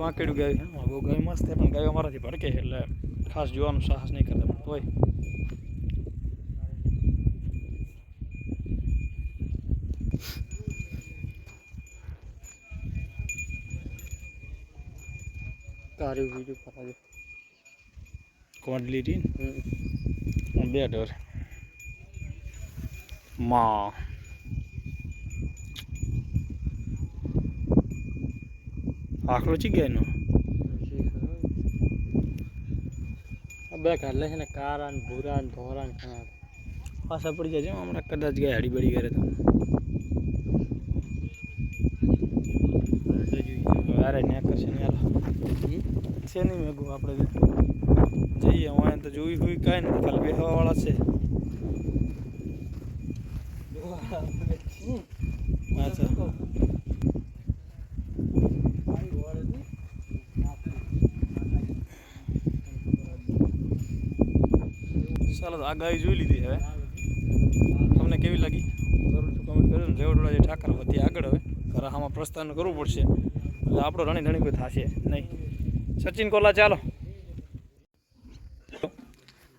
પાંકેડું ગાય. બહુ ગાયું મસ્ત છે પણ ગાયો અમારાથી ભડકે એટલે ખાસ જોવાનું સાહસ નહીં કરતા પણ તોય. તારી વીડિયો પરાજો કોંડલી બે ડોર. માં. આખલો ચી ગયા એનો બે ઘરલે છે ને કારા ને ભૂરા ને ધોરા ને ઘણા પાછા પડી જાય છે હમણાં કદાચ ગયા હડી બડી કરે તો અરે ને કરશે ને હાલો છે નહીં મેગું આપણે જઈએ હું તો જોઈ હોય કાંઈ નથી ખાલી બેહવા વાળા છે અચ્છા ચાલો તો આ ગાય જોઈ લીધી હવે. તમને કેવી લાગી? જરૂર કમેન્ટ કરજો જેવડોડા જે ઠાકર વધી આગળ હવે. ઘર આમાં પ્રસ્થાન કરવું પડશે. એટલે આપણો રણી ધણી કોઈ થશે નહીં. સચિન કોલા, ચાલો.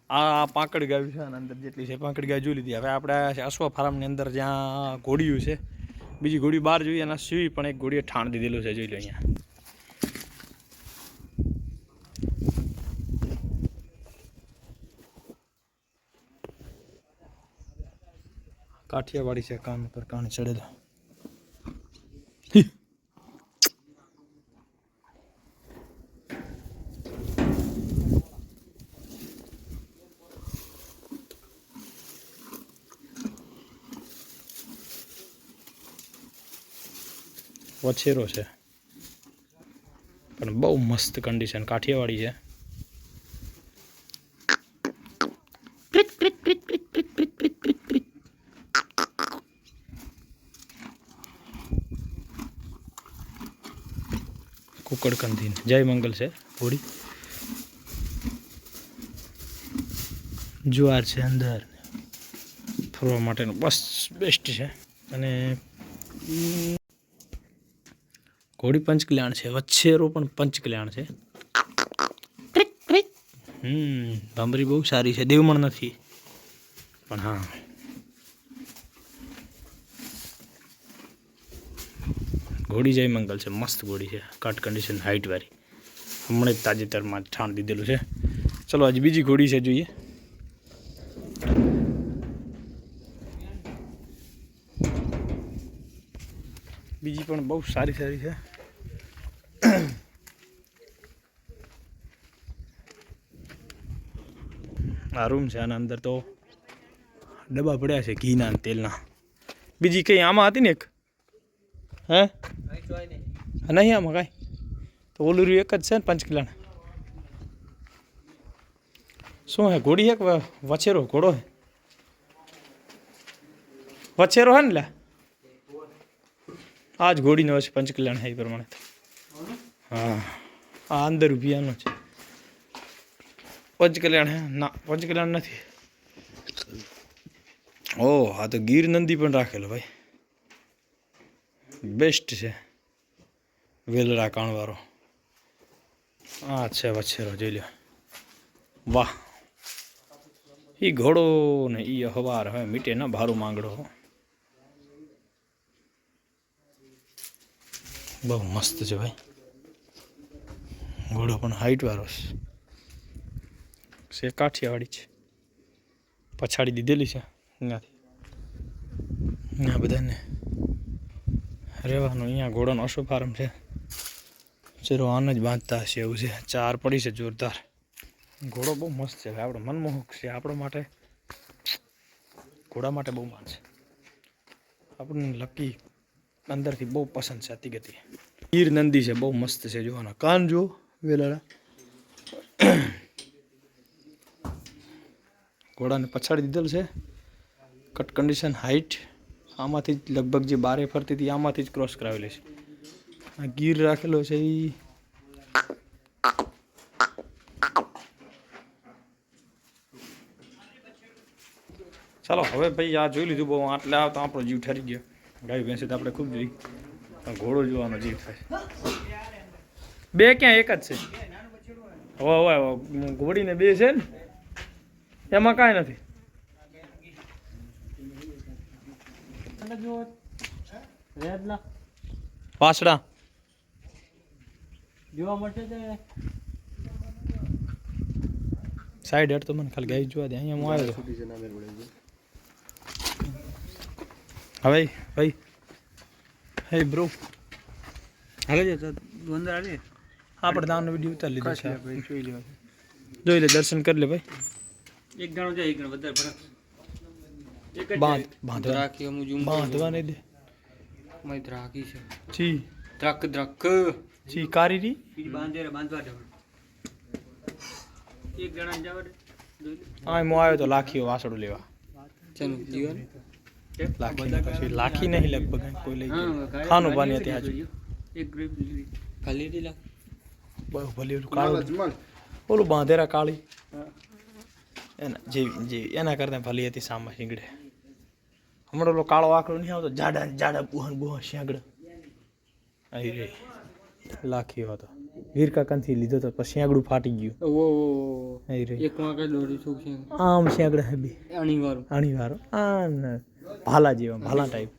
આ પાંકડ ગાયું છે અને અંદર જેટલી છે પાંકડ ગાય જોઈ લીધી. હવે આપણે અશ્વ ફાર્મની અંદર જ્યાં ઘોડિયું છે. બીજી ઘોડી બહાર જોઈએ એના સિવાય પણ એક ઘોડીએ ઠાણ દીધેલું છે, જોઈ લો અહીંયા. કાઠિયાવાડી છે કાન પર કાન ચડેલા. વછેરો છે. પણ બહુ મસ્ત કન્ડિશન કાઠિયાવાડી છે. કુકડકંદી જય મંગલ છે ઘોડી જુવાર છે અંદર. ફરવા માટેનું બસ બેસ્ટ છે. અને ઘોડી પંચકલ્યાણ છે વચ્છેરો પણ પંચકલ્યાણ છે. હમ ભાંભરી બહુ સારી છે દેવમણ નથી. પણ હા. ઘોડી જય મંગલ છે, મસ્ત ઘોડી છે કટ કન્ડિશન હાઇટવાળી હમણાં જ તાજેતરમાં છાણ દીધેલું છે. ચલો, આજે બીજી ઘોડી છે જોઈએ. બીજી પણ બહુ સારી સારી છે. આ રૂમ છે, આના અંદર તો ડબ્બા પડ્યા છે ઘીના તેલના. બીજી કઈ આમાં હતી ને એક? હે? નહીં આમાં કાંઈ? તો ઓલું રહ્યું એક જ છે ને પંચકિલાણ શું હે, ઘોડી હે કે વછેરો, ઘોડો હે? વછેરો હે ને લે આ જ ઘોડીનો હશે પંચકલ્યાણ હે એ પ્રમાણે. હા. આ અંદર રૂપિયાનો છે. પંચકલ્યાણ હે? ના પંચકલ્યાણ નથી. ઓ હા તો ગીર નંદી પણ રાખેલો ભાઈ. બેસ્ટ છે. વેલરા કાણવાળો આ છે વછેરો, જોઈ લ્યો. વાહ. એ ઘોડો ને એ હવાર હવે મીટે ના ભારું માંગડો બહુ મસ્ત છે ભાઈ. ઘોડો પણ હાઈટ વાળો છે. છે કાઠિયાવાડી છે. પછાડી દીધેલી છે અહીંયાથી. આ બધાને રહેવાનું અહીંયા ઘોડાનો અશો ફાર્મ છે. ચલો, આન જ બાંધતા હશે એવું છે. ચાર પડી છે જોરદાર. ઘોડો બહુ મસ્ત છે ભાઈ, આપણો મનમોહક છે. આપણા માટે, ઘોડા માટે બહુ માન છે. આપણને લકી અંદરથી બહુ પસંદ છે અતિગતિ. ગીર નંદી છે, બહુ મસ્ત છે જોવાના કાન જો વેલાળા. ઘોડાને પછાડી દીધેલ છે. કટ કન્ડિશન હાઇટ આમાંથી જ લગભગ જે બારે ફરતી હતી આમાંથી જ ક્રોસ કરાવેલી છે. આ ગીર રાખેલો છે એ ચાલો હવે ભાઈ આ જોઈ લીધું બહુ આટલે આવતો આપણો જીવ ઠરી ગયો. ગાય ભેંસે તો આપણે ખૂબ જોઈ. ઘોડો જોવાનો જીવ થાય. બે ક્યાં એક જ છે? હવે હવે ઘોડીને બે છે ને? એમાં કાંઈ નથી. વાસડા જોવા માટે સાઈડ હેડ તો મને ખાલી ગાઈ જોવા દે અહીંયા હું આવ્યો હવે ભાઈ હે બ્રો હાલે છે તો આલે આવી આપણે નાનો વીડિયો ઉતારી લીધો છે. ભાઈ જોઈ લેવા જોઈ લે દર્શન કરી લે ભાઈ. એક ગણો જાય એક ગણો વધારે એક બાંધ બાંધવા. દ્રાકી હું જુમ બાંધવા નહીં દે. મય રાખી છે. ચી દ્રાક દ્રાક ચીકારી રી ઈ બાંધે રે બાંધવા દે એક જણા જવા દે. જોઈ લે આવ્યો તો લાખીઓ વાસડું લેવા. ચાલો જીવન? લાખી લાખી નહીં લગભગ કોઈ લઈ ગયું ખાનું પાણી હતી આજુ એક ગ્રીપ ખાલી ખાલી દીલા બહુ ભલે ઓલું કાળું. ઓલું બાંધેરા કાળી. એના જેવી જેવી એના કરતાં ભલી હતી સામા શીંગડે. હમણાં ઓલો કાળો આંકડો નહીં આવતો? જાડા જાડા બુહન બુહન શીંગડે. અહીં રે. લાખી હતો વીરકાકાંથી લીધો તો પછી શીંગડું ફાટી ગયું. ઓ અહીં રે. એક માં કઈ દોરી છોક છે. આમ શીંગડે હે બી. આણી વાળું આ ભાલા જેવા ભાલા ટાઈપ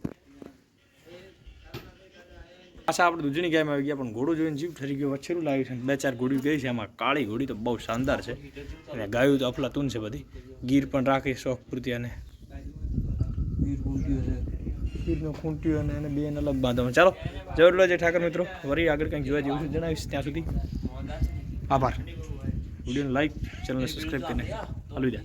પાછા આપણે દૂધની ગાયમાં આવી ગયા પણ ઘોડું જોઈને જીવ ઠરી ગયો. વચ્છેરું લાગ્યું છે બે ચાર ઘોડી ગઈ છે એમાં કાળી ઘોડી તો બહુ શાનદાર છે. અને ગાયું તો અફલાતૂન છે બધી. ગીર પણ રાખી શોખ પૂરતી અને ગીરનો ખૂંટ્યું અને એને બેન અલગ બાંધવામાં ચાલો જરૂર જે ઠાકર મિત્રો. વરી આગળ કંઈક જોવા જેવું છે જણાવીશ ત્યાં સુધી. આભાર. વિડીયોને લાઈક ચેનલને સબસ્ક્રાઈબ કરીને. અલવિદા.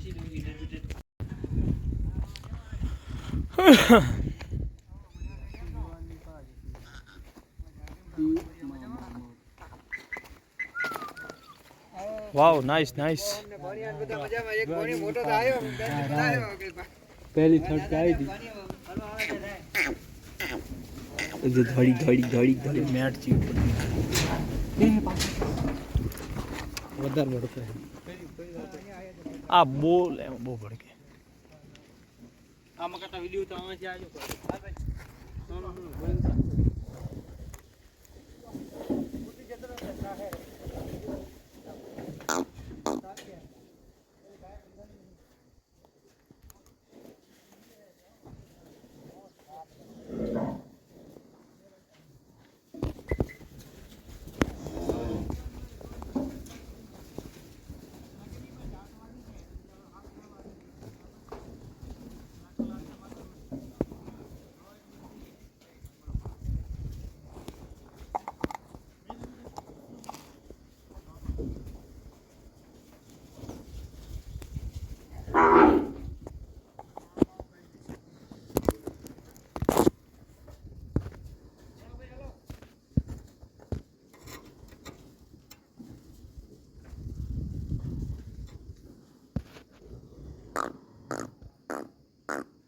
વાવ નાઇસ નાઇસ પહેલી થર્ડ આવી હતી. जो धड़ी धड़ी धड़ी धड़ी मैट चीज़ વધારે મળતો આ બોલ એમ બહુ ભડકે આમાં કરતા વિડીયો તો અહીંથી આજો કરો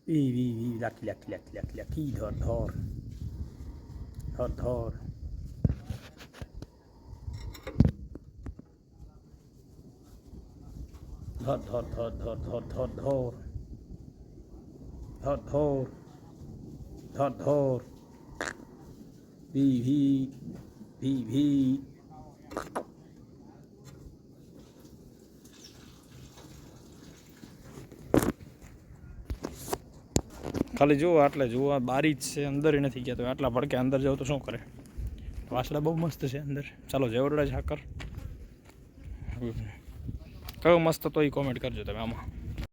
ઈ વી વી લાકી લાકી લાકી લાકી લાકી ધોર ધોર ધોર ધોર ધોર ધોર ધોર ધોર ધોર ધોર ધોર ધોર ધોર ધોર ધોર વી વી વી વી ખાલી જુઓ, આટલે જુઓ બારી જ છે, અંદર નથી ગયા તો આટલા ભડકે અંદર જાવ તો શું કરે? વાસડા બહુ મસ્ત છે અંદર. ચાલો, જેવરડા ઝાકર કયો મસ્ત તો એ કોમેન્ટ કરજો તમે આમાં.